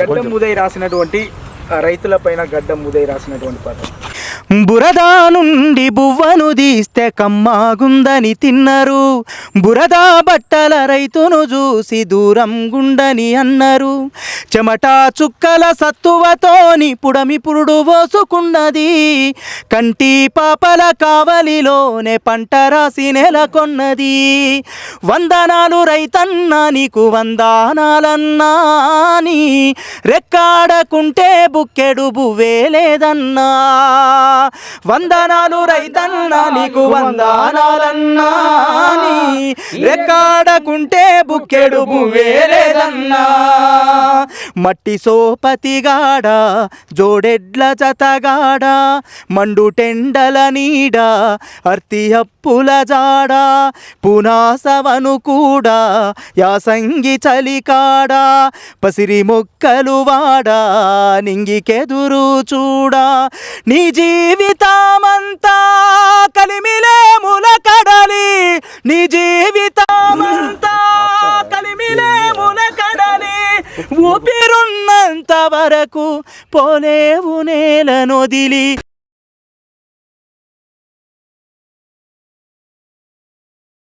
గడ్డం ఉదయ్ రాసినటువంటి ఆ, రైతులపైన గడ్డం ఉదయ్ రాసినటువంటి పాట బురదా నుండి బువ్వను తీస్తే కమ్మాగుందని తిన్నరు. బురద బట్టల రైతును చూసి దూరం గుండని అన్నారు. చెమట చుక్కల సత్తువతోని పుడమి పురుడు పోసుకున్నది కంటి పాపల కావలిలోనే పంట రాసి నెలకొన్నది. వందనాలు రైతన్నా నీకు వందనాలన్నా రెక్కాడకుంటే బుక్కెడు బువ్వే లేదన్నా. వందనాలు రైతన్నా నీకు వందనాలన్నా. నీ రెక్కాడకుంటే బుక్కెడు బువ్వే మట్టి సోపతిగాడ జోడెడ్ల జతగాడ మండు టెండల నీడ అర్తి అప్పుల జాడ పునాసవను కూడా యాసంగి చలికాడ పసిరి మొక్కలు వాడా నింగికెదురు చూడా నీ జీవితా ఊపిరున్నంత వరకు పోలేవు నేలనొదిలి